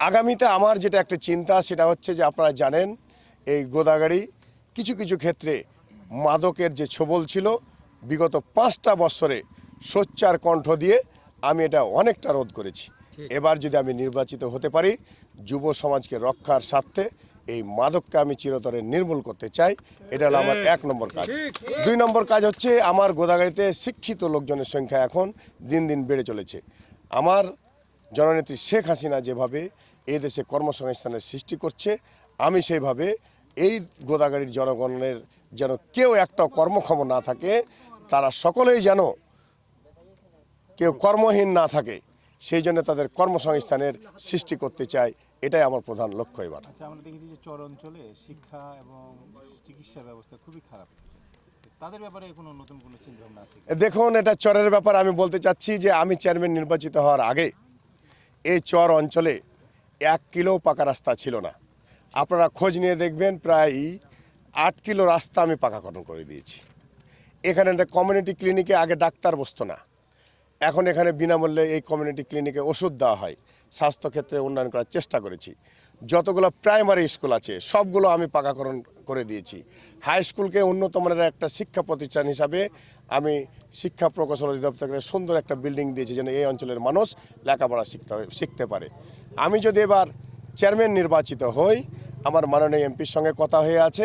আগামীতে আমার যেটা একটা চিন্তা সেটা হচ্ছে যে আপনারা জানেন এই গোদাগাড়ি কিছু কিছু ক্ষেত্রে মাদকের যে ছবল ছিল বিগত পাঁচটা বছরে সোচ্চার কণ্ঠ দিয়ে আমি এটা অনেকটা রোধ করেছি। এবার যদি আমি নির্বাচিত হতে পারি যুব সমাজকে রক্ষার স্বার্থে এই মাদককে আমি চিরতরে নির্মূল করতে চাই এটা হলো আমার এক নম্বর কাজ। দুই নম্বর কাজ হচ্ছে আমার গোদাগাড়িতে শিক্ষিত লোকজনের সংখ্যা এখন দিন দিন বেড়ে চলেছে। আমার জননেত্রী শেখ হাসিনা যেভাবে এই দেশে কর্মসংস্থানের সৃষ্টি করছে আমি সেইভাবে এই গোদাগাড়ির জনগণের যেন কেউ একটা কর্মক্ষম না থাকে তারা সকলেই যেন কেউ কর্মহীন না থাকে সেই জন্য তাদের কর্মসংস্থানের সৃষ্টি করতে চাই এটাই আমার প্রধান লক্ষ্য এবার। আচ্ছা আমরা দেখেছি যে চর অঞ্চলে শিক্ষা এবং চিকিৎসা ব্যবস্থা খুবই খারাপ। তাদের ব্যাপারে কোনো নতুন কোনো চিন্তা ভাবনা আছে দেখুন এটা চরের ব্যাপার আমি বলতে চাচ্ছি যে আমি চেয়ারম্যান নির্বাচিত হওয়ার আগে এই চর অঞ্চলে এক কিলো পাকা রাস্তা ছিল না। আপনারা খোঁজ নিয়ে দেখবেন প্রায় আট কিলো রাস্তা আমি পাকাকরণ করে দিয়েছি। এখানে একটা কমিউনিটি ক্লিনিকে আগে ডাক্তার বসতো না। এখন এখানে বিনামূল্যে এই কমিউনিটি ক্লিনিকে ওষুধ দেওয়া হয়। স্বাস্থ্যক্ষেত্রে উন্নয়ন করার চেষ্টা করেছি। যতগুলো প্রাইমারি স্কুল আছে, সবগুলো আমি পাকাকরণ করে দিয়েছি। হাই স্কুলকে উন্নত মানের একটা শিক্ষা প্রতিষ্ঠান হিসাবে আমি শিক্ষা প্রকৌশল অধিদপ্তরের সুন্দর একটা বিল্ডিং দিয়েছি যেন এই অঞ্চলের মানুষ লেখাপড়া শিখতে শিখতে পারে। আমি যদি এবার চেয়ারম্যান নির্বাচিত হই, আমার মাননীয় এমপির সঙ্গে কথা হয়ে আছে,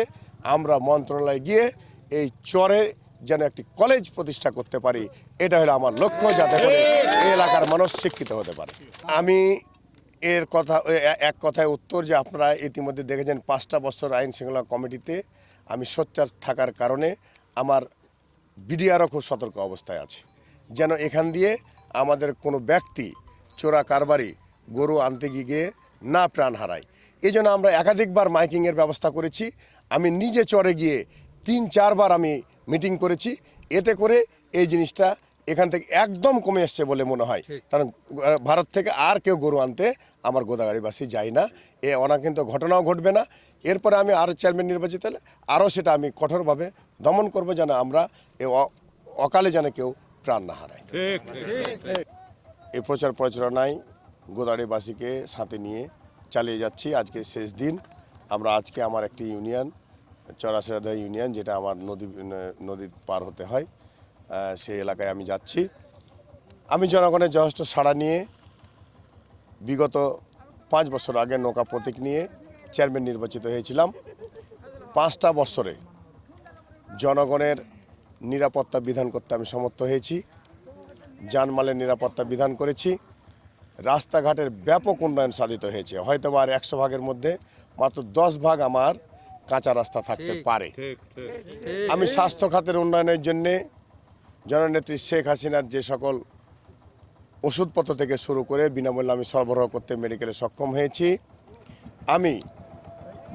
আমরা মন্ত্রণালয়ে গিয়ে এই চরে যেন একটি কলেজ প্রতিষ্ঠা করতে পারি, এটা হলো আমার লক্ষ্য যাতে করে এলাকার মানুষ শিক্ষিত হতে পারে। আমি এর কথা এক কথায় উত্তর যে আপনারা ইতিমধ্যে দেখেছেন, পাঁচটা বছর আইন শৃঙ্খলা কমিটিতে আমি সোচ্চার থাকার কারণে আমার বিডিআরও খুব সতর্ক অবস্থায় আছে। যেন এখান দিয়ে আমাদের কোনো ব্যক্তি চোরা কারবারি গরু আনতে গিয়ে না প্রাণ হারায়। এই জন্য আমরা একাধিকবার মাইকিংয়ের ব্যবস্থা করেছি। আমি নিজে চরে গিয়ে তিন, চারবার আমি মিটিং করেছি। এতে করে এই জিনিসটা এখান থেকে একদম কমে এসছে বলে মনে হয়। কারণ ভারত থেকে আর কেউ গরু আনতে আমার গোদাগাড়িবাসী যায় না। এ অনাকিন্ত ঘটনাও ঘটবে না। এরপরে আমি আরও চেয়ারম্যান নির্বাচিত হলে আরও সেটা আমি কঠোরভাবে দমন করব যেন আমরা এ অকালে যেন কেউ প্রাণ না হারায়। এই প্রচার প্রচারণায় গোদাড়িবাসীকে সাথে নিয়ে চালিয়ে যাচ্ছি। আজকে শেষ দিন। আমরা আজকে আমার একটি ইউনিয়ন চরাসরাদা ইউনিয়ন, যেটা আমার নদী নদী পার হতে হয় সেই এলাকায় আমি যাচ্ছি। আমি জনগণের যথেষ্ট সাড়া নিয়ে বিগত পাঁচ বছর আগে নৌকা প্রতীক নিয়ে চেয়ারম্যান নির্বাচিত হয়েছিলাম। পাঁচটা বছরে জনগণের নিরাপত্তা বিধান করতে আমি সমর্থ হয়েছি জানমালের নিরাপত্তা বিধান করেছি, রাস্তাঘাটের ব্যাপক উন্নয়ন সাধিত হয়েছে। হয়তো আর একশো ভাগের মধ্যে মাত্র দশ ভাগ আমার কাঁচা রাস্তা থাকতে পারে। আমি স্বাস্থ্য খাতের উন্নয়নের জন্যে জননেত্রী শেখ হাসিনার যে সকল ওষুধপত্র থেকে শুরু করে বিনামূল্যে আমি সরবরাহ করতে মেডিকেলে সক্ষম হয়েছি। আমি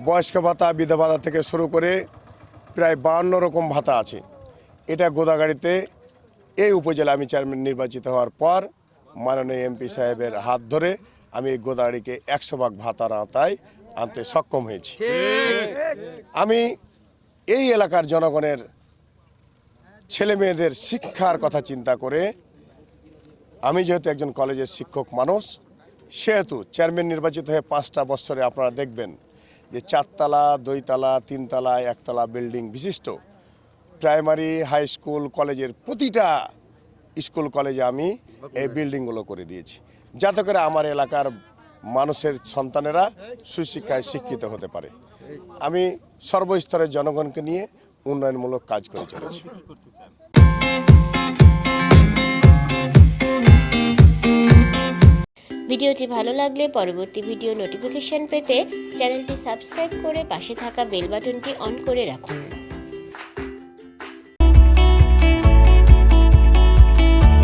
বয়স্ক ভাতা বিধবা ভাতা থেকে শুরু করে প্রায় বাহান্ন রকম ভাতা আছে। এটা গোদাগাড়িতে এই উপজেলা আমি চেয়ারম্যান নির্বাচিত হওয়ার পর মাননীয় এমপি সাহেবের হাত ধরে আমি এই গোদাগাড়িকে একশো ভাগ ভাতার আওতায় আনতে সক্ষম হয়েছি। আমি এই এলাকার জনগণের ছেলে মেয়েদের শিক্ষার কথা চিন্তা করে আমি যেহেতু একজন কলেজের শিক্ষক মানুষ সেহেতু চেয়ারম্যান নির্বাচিত হয়ে পাঁচটা বছরে আপনারা দেখবেন যে চারতলা দুইতলা তিনতলা একতলা বিল্ডিং বিশিষ্ট। প্রাইমারি হাই স্কুল কলেজের প্রতিটা স্কুল কলেজে আমি এই বিল্ডিংগুলো করে দিয়েছি। যাতে করে আমার এলাকার মানুষের সন্তানেরা সুশিক্ষায় শিক্ষিত হতে পারে। আমি সর্বস্তরের জনগণকে নিয়ে উন্নয়নমূলক কাজ করে চলেছি। ভিডিওটি ভালো লাগলে পরবর্তী ভিডিও নোটিফিকেশন পেতে চ্যানেলটি সাবস্ক্রাইব করে পাশে থাকা বেল বাটনটি অন করে রাখুন।